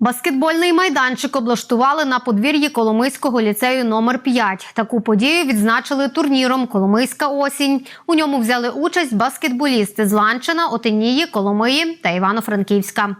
Баскетбольний майданчик облаштували на подвір'ї Коломийського ліцею номер 5 Таку подію відзначили турніром Коломийська осінь. У ньому взяли участь баскетболісти з Ланчина, Отинії, Коломиї та Івано-Франківська.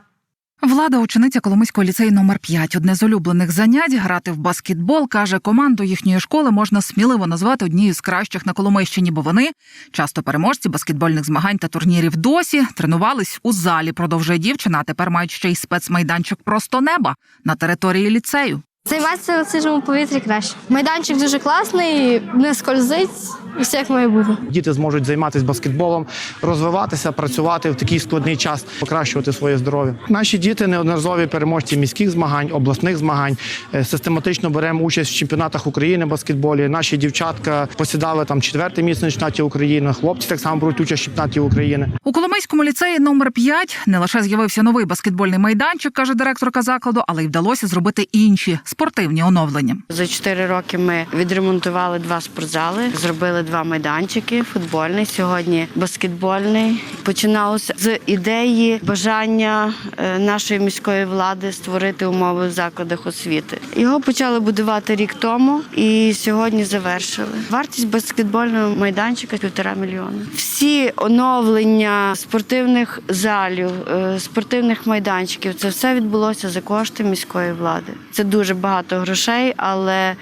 Влада, учениця Коломийського ліцею номер 5 Одне з улюблених занять грати в баскетбол. каже, команду їхньої школи можна сміливо назвати однією з кращих на Коломийщині, бо вони часто переможці баскетбольних змагань та турнірів досі тренувались у залі. Продовжує дівчина. А тепер мають ще й спецмайданчик просто неба на території ліцею. Займатися на свіжому повітрі краще. Майданчик дуже класний, не скользить, і все як має бути. Діти зможуть займатися баскетболом, розвиватися, працювати в такий складний час, покращувати своє здоров'я. Наші діти неодноразові переможці міських змагань, обласних змагань. Е, Систематично беремо участь в чемпіонатах України в баскетболі. Наші дівчатка посідали там четверте місце на чемпіонаті України. Хлопці так само беруть участь в чемпіонаті України. У Коломийському ліцеї номер 5 не лише з'явився новий баскетбольний майданчик, каже директорка закладу, але й вдалося зробити інші спортивні оновлення. За чотири роки ми відремонтували два спортзали, зробили два майданчики: футбольний сьогодні баскетбольний. Починалося з ідеї бажання е, нашої міської влади створити умови в закладах освіти. Його почали будувати рік тому і сьогодні завершили. Вартість баскетбольного майданчика півтора мільйона. Всі оновлення спортивних залів, е, спортивних майданчиків це все відбулося за кошти міської влади. Це дуже багато грошей, але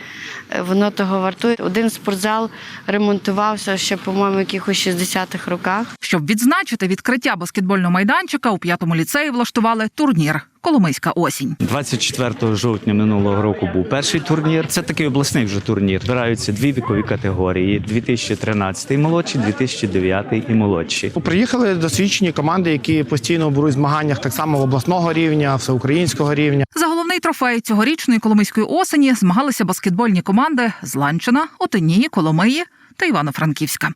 е, воно того вартує. Один спортзал ремонтувався ще, по-моєму, якихось 60-х роках. Щоб відзначити відкриття баскетбольного майданчика, у п'ятому ліцеї влаштували турнір Коломийська осінь. 24 жовтня минулого року був перший турнір. Це такий обласний вже турнір. Збираються дві вікові категорії: 2013 і молодші, 2009 і молодші. Приїхали досвідчені команди, які постійно беруть змаганнях так само в обласного рівня, всеукраїнського рівня. За головний трофей цьогорічної Коломийської осені змагалися баскетбольні команди з Ланчина, Отинії, Коломиї та Івано-Франківська.